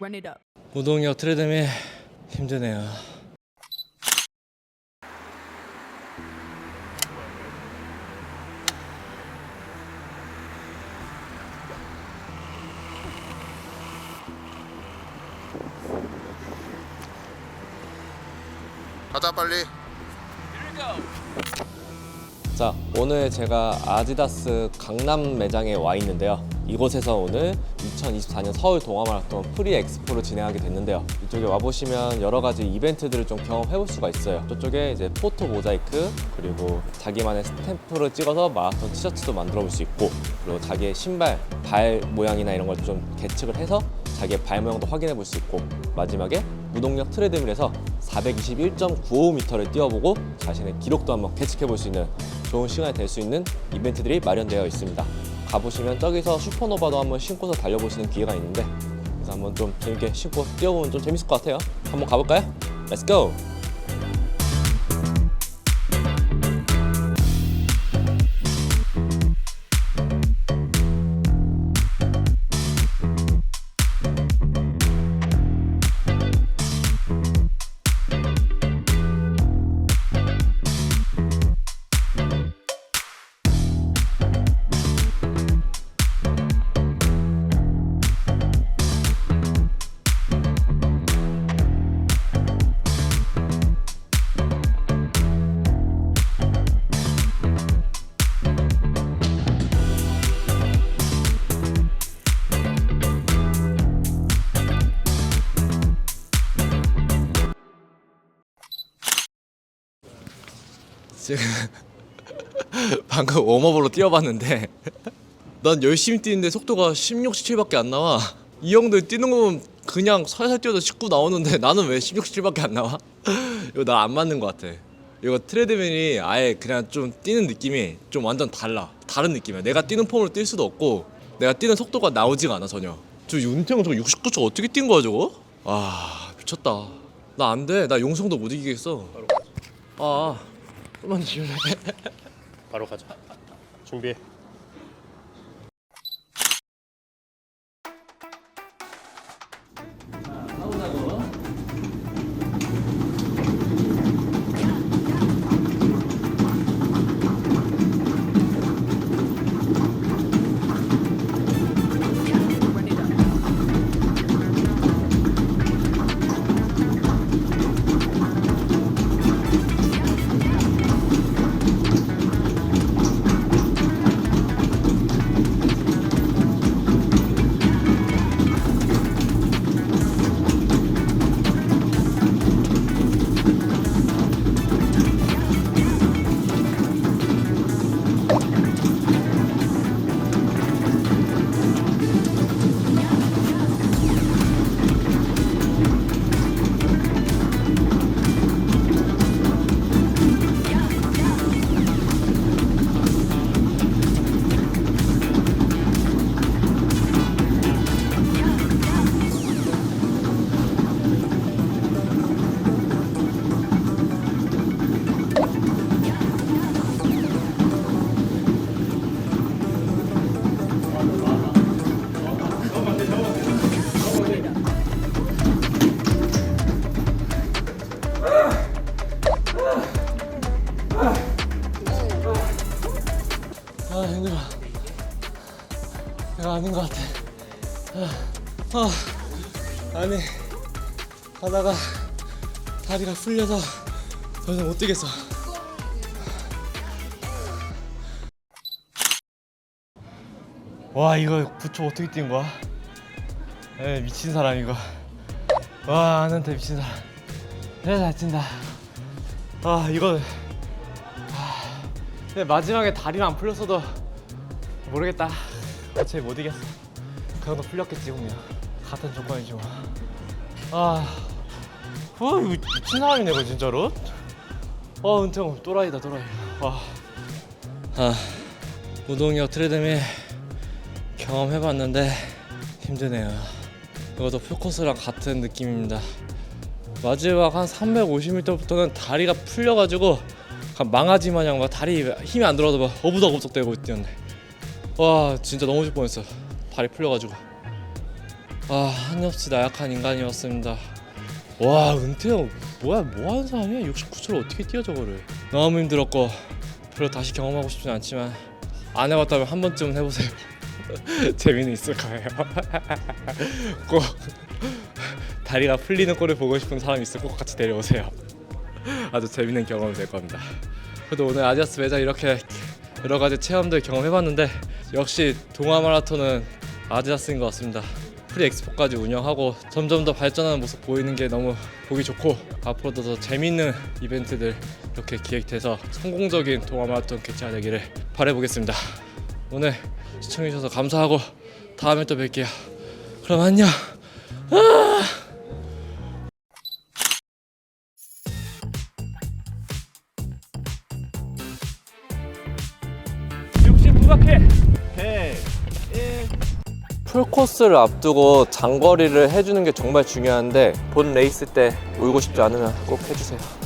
Run it up. 무동력 트레드밀 힘드네요. 가자 빨리 자, 오늘 제가 아디다스 강남 매장에 와 있는데요. 이곳에서 오늘 2024년 서울 동아마라톤 프리 엑스포를 진행하게 됐는데요. 이쪽에 와 보시면 여러 가지 이벤트들을 좀 경험해 볼 수가 있어요. 저쪽에 이제 포토 모자이크 그리고 자기만의 스탬프를 찍어서 마라톤 티셔츠도 만들어 볼 수 있고 그리고 자기의 신발 발 모양이나 이런 걸좀 계측을 해서 자기의 발 모양도 확인해 볼 수 있고 마지막에 무동력 트레드밀 에서 421.95m를 뛰어보고 자신의 기록도 한번 계측해 볼 수 있는 좋은 시간이 될 수 있는 이벤트들이 마련되어 있습니다. 가보시면 저기서 슈퍼노바도 한번 신고서 달려보시는 기회가 있는데 그래서 한번 좀 재밌게 신고 뛰어보면 좀 재밌을 것 같아요. 한번 가볼까요? Go! 지금 방금 웜업으로 뛰어봤는데 난 열심히 뛰는데 속도가 16, 17밖에 안 나와. 이 형들 뛰는 거 보면 그냥 살살 뛰어도 19 나오는데 나는 왜 16, 17밖에 안 나와? 이거 나 안 맞는 것 같아. 이거 트레드밀이 아예 그냥 좀 뛰는 느낌이 좀 완전 달라. 다른 느낌이야. 내가 뛰는 폼으로 뛸 수도 없고 내가 뛰는 속도가 나오지가 않아 전혀. 저 윤태형 저거 69초 어떻게 뛴 거야 저거? 아 미쳤다. 나 안 돼. 나 용성도 못 이기겠어. 아 좀만 지울래 바로 가자. 준비해. 아닌 것 같아. 아, 아 아니 가다가 다리가 풀려서 더 이상 못 뛰겠어. 와 이거 9초 어떻게 뛴 거야? 에 미친 사람 이거. 와 아는데 미친 사람. 그래 잘 뛴다. 아 이거 근데 마지막에 다리만 안 풀렸어도 모르겠다. 어차피 못 이겼어. 그 정도 풀렸겠지 분명. 같은 조건이지 뭐. 아, 와 이거 미친 사람이네 이거 진짜로. 와 은퇴형 또라이다 또라이. 와. 아, 무동력 트레드밀 경험해봤는데 힘드네요. 이것도 풀코스랑 같은 느낌입니다. 마지막 한 350m부터는 다리가 풀려가지고 망아지 마냥 막 다리 힘이 안 들어도 막 어부덕어부덕 대고 뛰었네. 와 진짜 넘어질 뻔했어. 다리 풀려가지고. 아 한없이 나약한 인간이었습니다. 와 은퇴형 뭐야 뭐 하는 사람이야? 69초를 어떻게 뛰어 저거를? 너무 힘들었고 별로 다시 경험하고 싶진 않지만 안 해봤다면 한 번쯤은 해보세요. 재미는 있을 거예요. 꼭 다리가 풀리는 꼴을 보고 싶은 사람 있으면 꼭 같이 데려오세요. 아주 재밌는 경험이 될 겁니다. 그래도 오늘 아디다스 매장 이렇게 여러 가지 체험들 경험해봤는데 역시 동아 마라톤은 아디다스인 것 같습니다. 프리 엑스포까지 운영하고 점점 더 발전하는 모습 보이는 게 너무 보기 좋고 앞으로도 더 재밌는 이벤트들 이렇게 기획돼서 성공적인 동아 마라톤 개최가 되기를 바라보겠습니다. 오늘 시청해주셔서 감사하고 다음에 또 뵐게요. 그럼 안녕. 풀코스를 앞두고 장거리를 해주는 게 정말 중요한데 본 레이스 때 울고 싶지 않으면 꼭 해주세요.